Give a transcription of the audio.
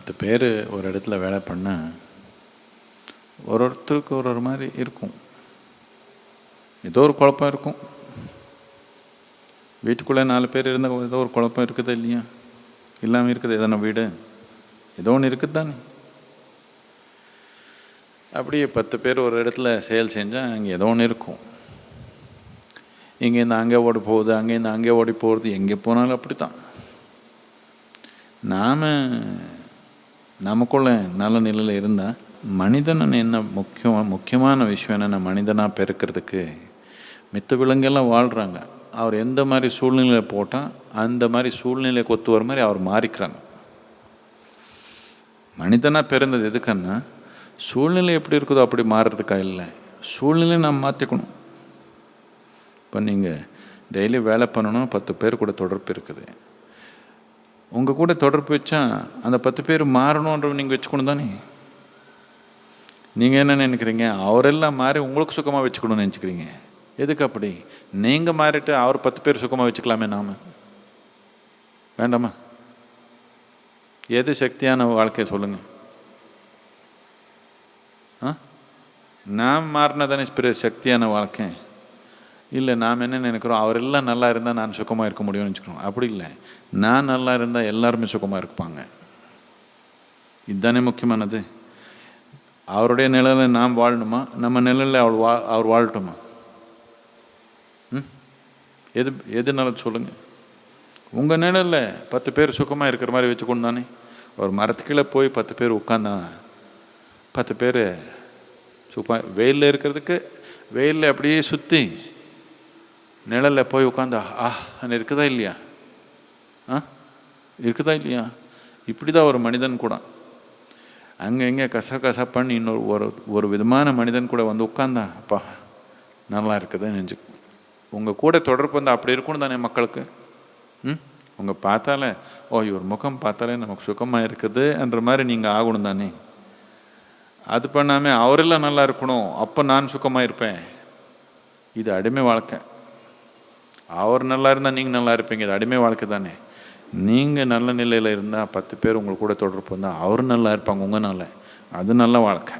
பத்து பேர் ஒரு இடத்துல வேலை பண்ண ஒரு ஒருத்தருக்கு ஒரு ஒரு மாதிரி இருக்கும். ஏதோ ஒரு குழப்பம் இருக்கும். வீட்டுக்குள்ளே நாலு பேர் இருந்தால் ஏதோ ஒரு குழப்பம் இருக்குதா இல்லையா? இல்லாமல் இருக்குது எதனா வீடு? ஏதோ ஒன்று இருக்குது தானே அப்படியே பத்து பேர் ஒரு இடத்துல செயல் செஞ்சால் அங்கே ஏதோ ஒன்று இருக்கும். இங்கேருந்து அங்கே ஓடி போகுது அங்கேருந்து அங்கே ஓடி போகிறது எங்கே போனாலும் அப்படி தான் நாம் நமக்குள்ள நல்ல நிலையில் இருந்தால் மனிதன் என்ன முக்கியம் முக்கியமான விஷயம் என்னென்ன மனிதனாக பெருக்கிறதுக்கு மித்த விலங்கெல்லாம் வாழ்கிறாங்க அவர் எந்த மாதிரி சூழ்நிலையில் போட்டால் அந்த மாதிரி சூழ்நிலை கொத்து வர மாதிரி அவர் மாறிக்கிறாங்க. மனிதனாக பிறந்தது எதுக்குன்னா சூழ்நிலை எப்படி இருக்குதோ அப்படி மாறுறதுக்கா இல்லை சூழ்நிலையை நாம் மாற்றிக்கணும் இப்போ நீங்கள் டெய்லி வேலை பண்ணணும் பத்து பேர் கூட தொடர்பு இருக்குது. உங்கள் கூட தொடர்பு வச்சா அந்த பத்து பேர் மாறணுன்ற நீங்கள் வச்சுக்கணும் தானே? நீங்கள் என்ன நினைக்கிறீங்க? அவரெல்லாம் மாறி உங்களுக்கு சுகமாக வச்சுக்கணும்னு நினச்சிக்கிறீங்க. எதுக்கு அப்படி? நீங்கள் மாறிட்டு அவர் பத்து பேர் சுகமாக வச்சுக்கலாமே நாம். வேண்டாமா? எது சக்தியான வாழ்க்கையை சொல்லுங்கள் ஆ? நான் மாறினதானே பெரிய சக்தியான வாழ்க்கை? இல்லை நாம் என்ன நினைக்கிறோம்? அவரெல்லாம் நல்லா இருந்தால் நான் சுகமாக இருக்க முடியும்னு வச்சுக்கிறோம் அப்படி இல்லை. நான் நல்லா இருந்தால் எல்லாருமே சுகமாக இருப்பாங்க. இதுதானே முக்கியமானது. அவருடைய நிலையில் நாம் வாழணுமா? நம்ம நிழலில் அவள் வா அவர் வாழட்டுமா? ம்? எது எது நல்லது சொல்லுங்கள் உங்கள் நிழலில் பத்து பேர் சுகமாக இருக்கிற மாதிரி வச்சுக்கொண்டு தானே. ஒரு மரத்துக்கீழே போய் பத்து பேர் உட்காந்தா பத்து பேர் சுப்பா வெயிலில் இருக்கிறதுக்கு வெயிலில் அப்படியே சுற்றி நிழலில் போய் உட்காந்தா ஆஹ்னு இருக்குதா இல்லையா? ஆ இருக்குதா இல்லையா? இப்படி தான் ஒரு மனிதன் கூட. அங்கே எங்கே கச கசப்பான்னு இன்னொரு ஒரு ஒரு விதமான மனிதன் கூட வந்து உட்காந்தா அப்பா நல்லா இருக்குதுன்னு நெஞ்சு. உங்கள் கூட தொடர்பு வந்து அப்படி இருக்கணும் தானே மக்களுக்கு? ம் உங்கள் பார்த்தாலே ஓ இவர் முகம் பார்த்தாலே நமக்கு சுகமாக இருக்குதுன்ற மாதிரி நீங்கள் ஆகணும் தானே? அது பண்ணாமல் அவரெல்லாம் நல்லா இருக்கணும் அப்போ நான் சுகமாக இருப்பேன். இது அடிமை வாழ்க்கை. அவர் நல்லா இருந்தால் நீங்கள் நல்லா இருப்பீங்க. இது அடிமை வாழ்க்கை தானே. நீங்கள் நல்ல நிலையில் இருந்தால் பத்து பேர் உங்கள் கூட தொடர்பு வந்தால் அவரும் நல்லா இருப்பாங்க உங்கள் நல்ல. அது நல்ல வாழ்க்கை.